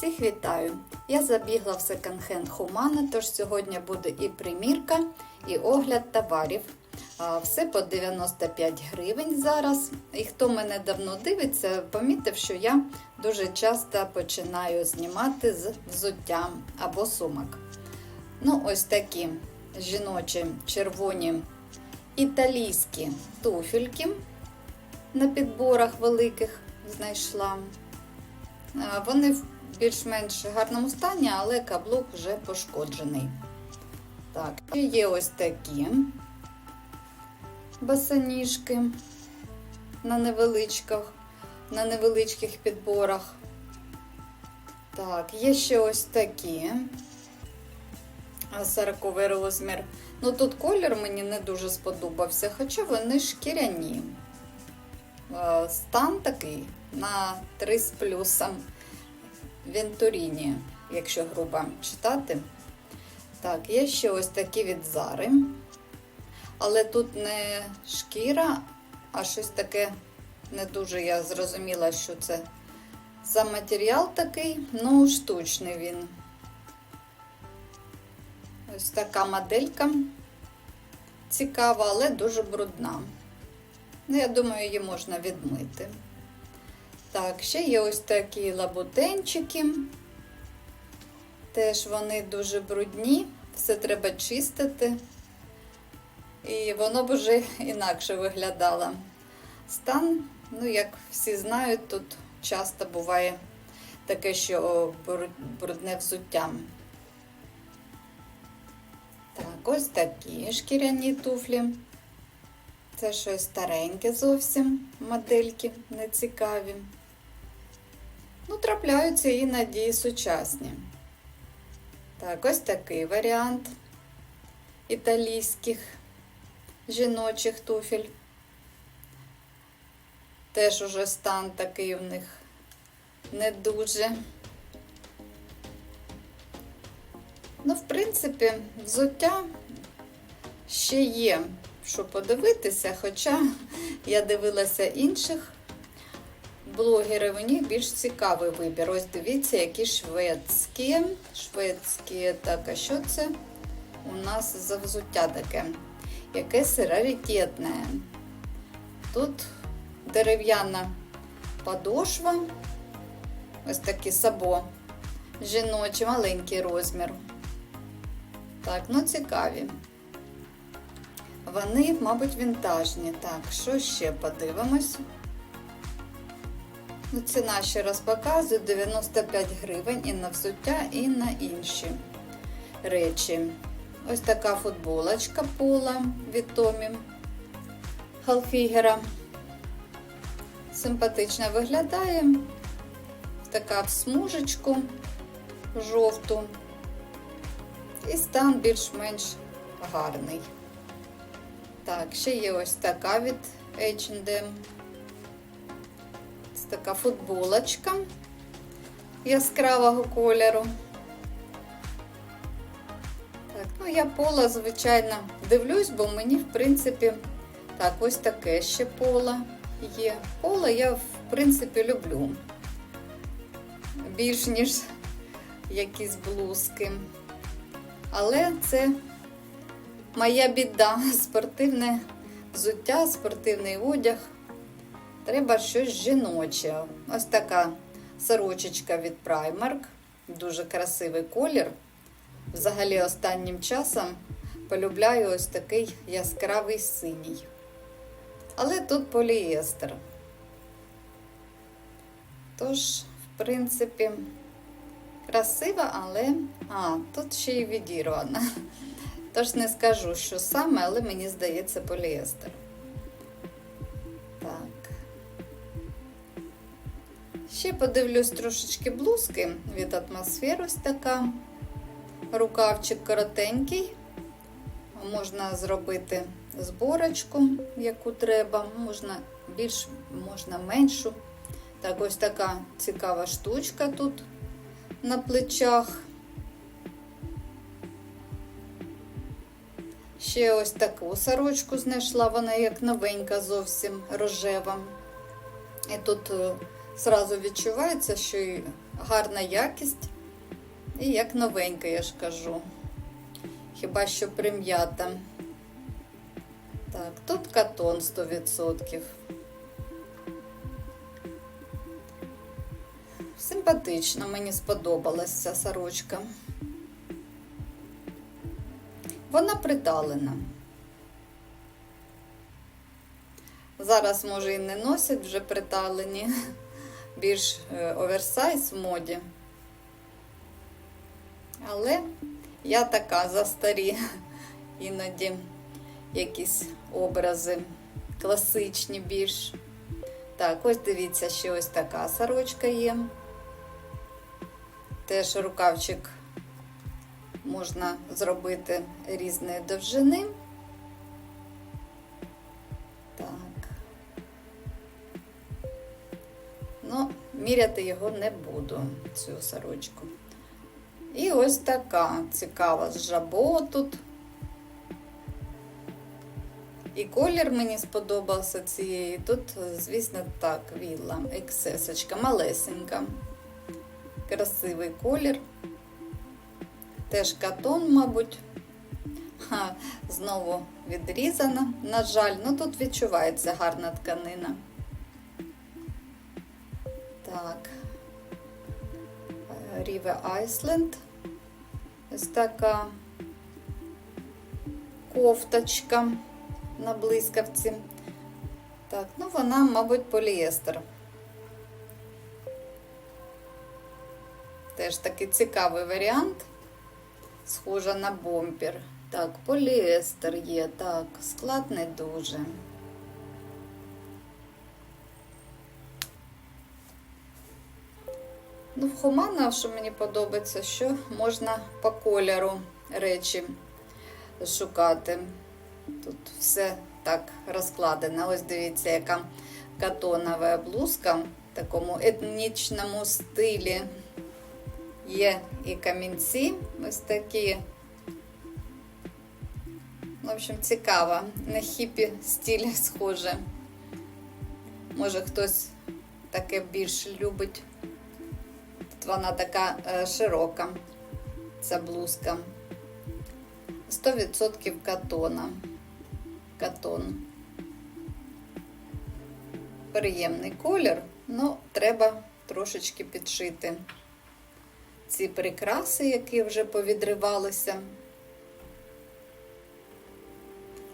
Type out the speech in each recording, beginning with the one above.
Всіх вітаю! Я забігла в секонд-хенд Humana, тож сьогодні буде і примірка, і огляд товарів. Все по 95 гривень зараз. І хто мене давно дивиться, помітив, що я дуже часто починаю знімати з взуттям або сумок. Ну, ось такі жіночі червоні італійські туфельки на підборах великих знайшла. Вони більш-менш гарному стані, але каблук вже пошкоджений. Так, і є ось такі басаніжки на невеличках, на невеличких підборах. Так, є ще ось такі. 40 розмір. Ну тут колір мені не дуже сподобався, хоча вони шкіряні. Е, Стан такий на 3 з плюсом Вентуріні, якщо грубо читати. Так, є ще ось такі від Зари. Але тут не шкіра, а щось таке не дуже я зрозуміла, що це за матеріал такий, ну, штучний він. Ось така моделька. Цікава, але дуже брудна. Ну, я думаю, її можна відмити. Так, ще є ось такі лабутенчики. Теж вони дуже брудні, все треба чистити. І воно б вже інакше виглядало. Стан, ну, як всі знають, тут часто буває таке, що брудне взуття. Так, ось такі шкіряні туфлі. Це щось стареньке зовсім модельки нецікаві. Ну, трапляються іноді і сучасні. Так, ось такий варіант італійських жіночих туфель. Теж уже стан такий у них не дуже. Ну, в принципі, взуття ще є, що подивитися, хоча я дивилася інших блогерів, у них більш цікавий вибір. Ось дивіться, які шведські. Шведські, так, а що це у нас за взуття таке? Якесь раритетне. Тут дерев'яна подошва, ось такі сабо, жіночий, маленький розмір. Так, ну цікаві. Вони, мабуть, вінтажні. Так, що ще подивимось? Ціна ще раз показую 95 гривень і на взуття, і на інші речі. Ось така футболочка пола від Томі Халфігера. Симпатично виглядає. Така в смужечку жовту. І стан більш-менш гарний. Так, ще є ось така від H&M. Така футболочка яскравого кольору. Так, ну я поло, звичайно, дивлюсь, бо мені, в принципі, так, ось таке ще поло є. Поло я, в принципі, люблю. Більш ніж якісь блузки. Але це моя біда. Спортивне взуття, спортивний одяг. Треба щось жіноче. Ось така сорочечка від Primark. Дуже красивий колір. Взагалі, останнім часом полюбляю ось такий яскравий синій. Але тут поліестер. Тож, в принципі, красива, але. А, тут ще й відірвана. Тож не скажу, що саме, але мені здається поліестер. Ще подивлюсь трошечки блузки від атмосфери ось така. Рукавчик коротенький. Можна зробити зборочку, яку треба, можна більш, можна меншу. Так, ось така цікава штучка тут на плечах. Ще ось таку сорочку знайшла, вона як новенька, зовсім рожева. І тут зразу відчувається, що і гарна якість. І як новенька, я ж кажу. Хіба що прим'ята. Так, тут катон 100%. Симпатично, мені сподобалась ця сорочка. Вона приталена. Зараз, може, і не носять вже приталені, більш е, оверсайз в моді. Але я така за старі, іноді якісь образи класичні більш. Так, ось дивіться, ще ось така сорочка є. Теж рукавчик можна зробити різної довжини. Міряти його не буду, цю сорочку. І ось така цікава жабо тут. І колір мені сподобався цієї. Тут, звісно, так, вілла, ексесочка, малесенька. Красивий колір. Теж катон, мабуть. Ха, знову відрізана. На жаль, ну тут відчувається гарна тканина. Так. Ріве Айсленд. Ось така кофточка на блискавці. Так, ну вона, мабуть, поліестер. Теж такий цікавий варіант. Схожа на бомпер. Так, поліестер є, так, склад не дуже. Ну, в Хумана, що мені подобається, що можна по кольору речі шукати. Тут все так розкладено. Ось дивіться, яка катонова блузка в такому етнічному стилі. Є і камінці ось такі. В общем, цікаво. На хіпі стиль схоже. Може хтось таке більше любить. Вона така е, широка, ця блузка. 100% катона. Катон. Приємний колір, ну, треба трошечки підшити ці прикраси, які вже повідривалися.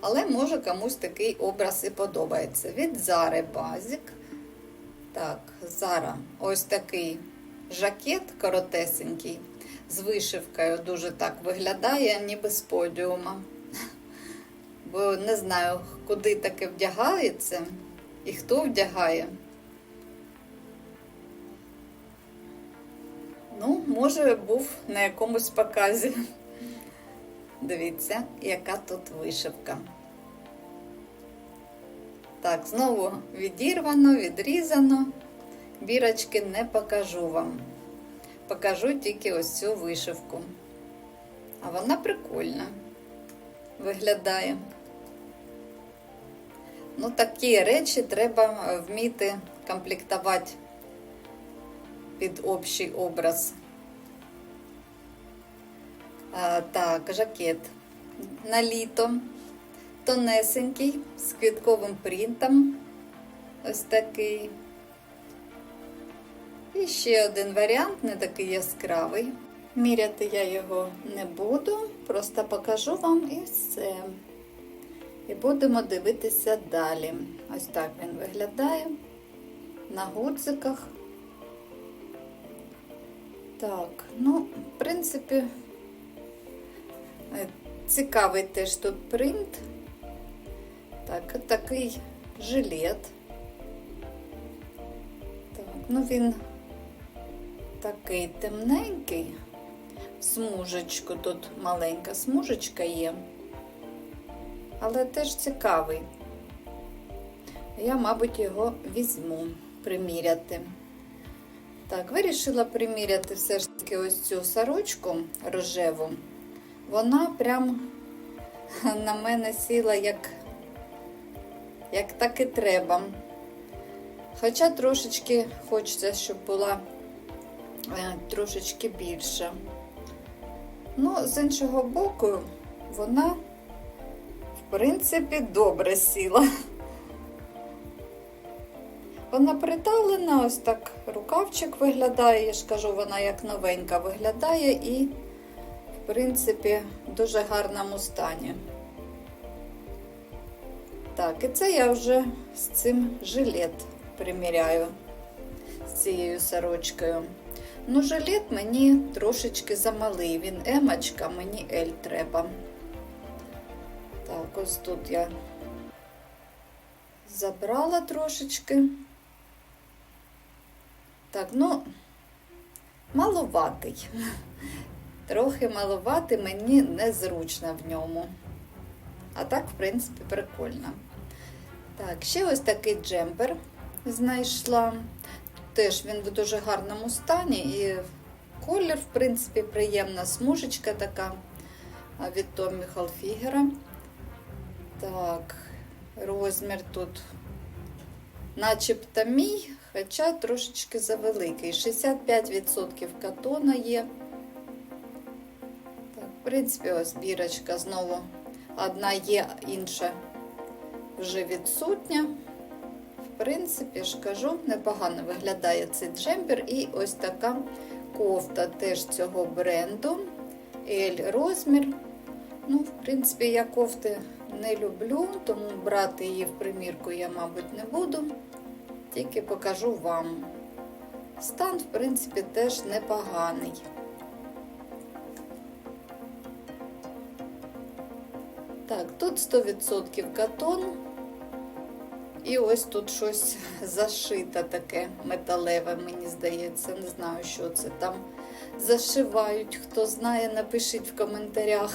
Але може комусь такий образ і подобається. Від Зари базік. Так, Зара ось такий жакет коротесенький, з вишивкою дуже так виглядає, ніби з подіума. Бо не знаю, куди таке вдягається і хто вдягає. Ну, може, був на якомусь показі. Дивіться, яка тут вишивка. Так, знову відірвано, відрізано. Бірочки не покажу вам. Покажу тільки ось цю вишивку. А вона прикольна виглядає. Ну, такі речі треба вміти комплектувати під общий образ. А, так, жакет на літо, тонесенький, з квітковим принтом. Ось такий. І ще один варіант, не такий яскравий. Міряти я його не буду, просто покажу вам і все. І будемо дивитися далі. Ось так він виглядає на гудзиках. Так, ну, в принципі, е, цікавий теж тут принт. Так, такий жилет. Так, ну він такий темненький. Смужечку, тут маленька смужечка є, але теж цікавий. Я, мабуть, його візьму приміряти. Так, вирішила приміряти все ж таки ось цю сорочку рожеву. Вона прям на мене сіла як, як так і треба. Хоча трошечки хочеться, щоб була трошечки більша. Ну, з іншого боку, вона, в принципі, добре сіла. Вона приталена, ось так рукавчик виглядає, я ж кажу, вона як новенька виглядає і, в принципі, в дуже гарному стані. Так, і це я вже з цим жилет приміряю, з цією сорочкою. Ну, жилет мені трошечки замалий. Він емочка, мені L треба. Так, ось тут я забрала трошечки. Так, ну, маловатий. Трохи маловатий, мені незручно в ньому. А так, в принципі, прикольно. Так, ще ось такий джемпер знайшла. Теж він в дуже гарному стані і колір, в принципі, приємна смужечка така від Tommy Hilfiger. Так, розмір тут начебто мій, хоча трошечки завеликий. 65% катона є. Так, в принципі, ось бірочка знову одна є, інша вже відсутня. В принципі, ж кажу, непогано виглядає цей джемпер. І ось така кофта теж цього бренду. L розмір. Ну, в принципі, я кофти не люблю, тому брати її в примірку я, мабуть, не буду. Тільки покажу вам. Стан, в принципі, теж непоганий. Так, тут 100% катон. І ось тут щось зашите таке металеве, мені здається. Не знаю, що це там зашивають. Хто знає, напишіть в коментарях.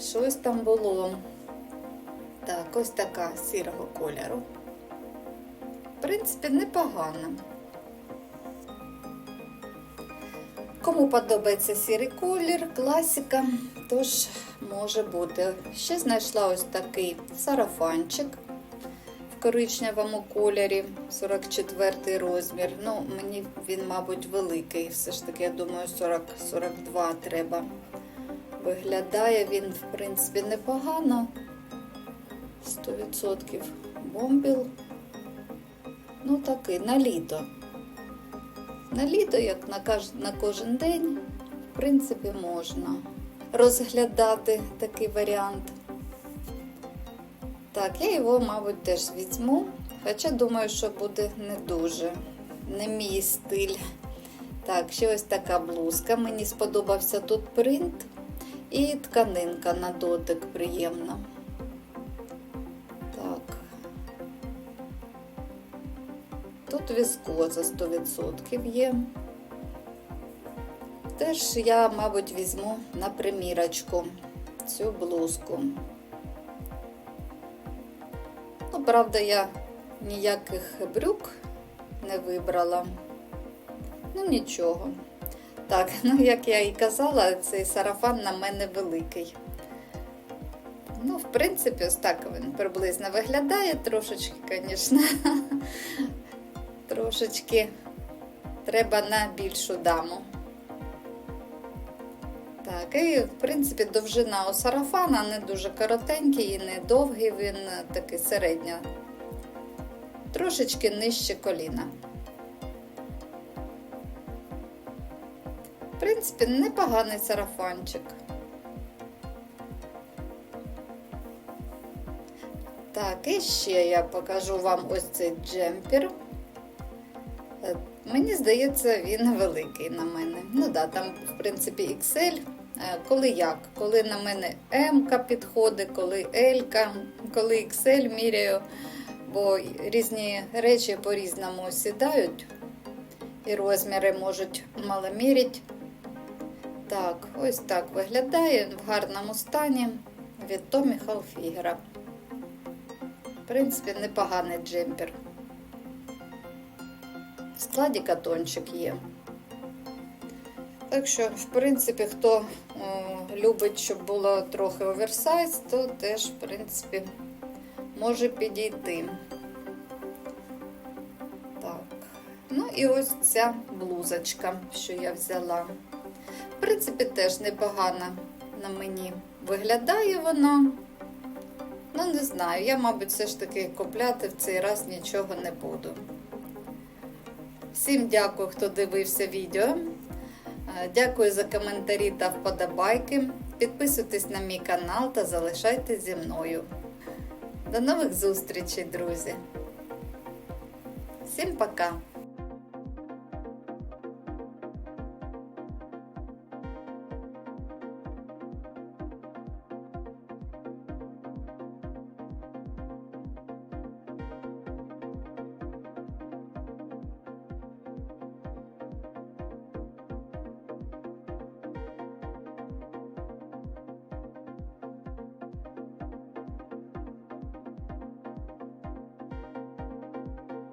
Щось там було. Так, ось така сірого кольору. В принципі, непогано. Кому подобається сірий колір, класика, тож може бути. Ще знайшла ось такий сарафанчик коричневому кольорі, 44 розмір. Ну, мені він, мабуть, великий. Все ж таки, я думаю, 40-42 треба. Виглядає він, в принципі, непогано. 100% бомбіл. Ну, такий, на літо. На літо, як на, на кожен день, в принципі, можна розглядати такий варіант. Так, я його, мабуть, теж візьму. Хоча думаю, що буде не дуже, не мій стиль. Так, ще ось така блузка. Мені сподобався тут принт і тканинка на дотик приємна. Так. Тут віскоза 100% є. Теж я, мабуть, візьму на примірочку цю блузку. Правда, я ніяких брюк не вибрала. Ну, нічого. Так, ну, як я і казала, цей сарафан на мене великий. Ну, в принципі, ось так він приблизно виглядає. Трошечки, звісно, трошечки треба на більшу даму. Так, і, в принципі, довжина у сарафана не дуже коротенький і не довгий, він такий середня, трошечки нижче коліна. В принципі, непоганий сарафанчик. Так, і ще я покажу вам ось цей джемпер. Е, Мені здається, він великий на мене. Ну да, там, в принципі, XL. Е, Коли як? Коли на мене М підходить, коли L, коли XL міряю, бо різні речі по-різному сідають, і розміри можуть маломірити. Так, ось так виглядає в гарному стані від Tommy Hilfiger. В принципі, непоганий джемпер. В складі катончик є. Так що, в принципі, хто о, любить, щоб було трохи оверсайз, то теж, в принципі, може підійти. Так. Ну і ось ця блузочка, що я взяла. В принципі, теж непогано на мені виглядає вона. Ну, не знаю, я, мабуть, все ж таки купляти в цей раз нічого не буду. Всім дякую, хто дивився відео. Е, Дякую за коментарі та вподобайки. Підписуйтесь на мій канал та залишайтесь зі мною. До нових зустрічей, друзі! Всім пока!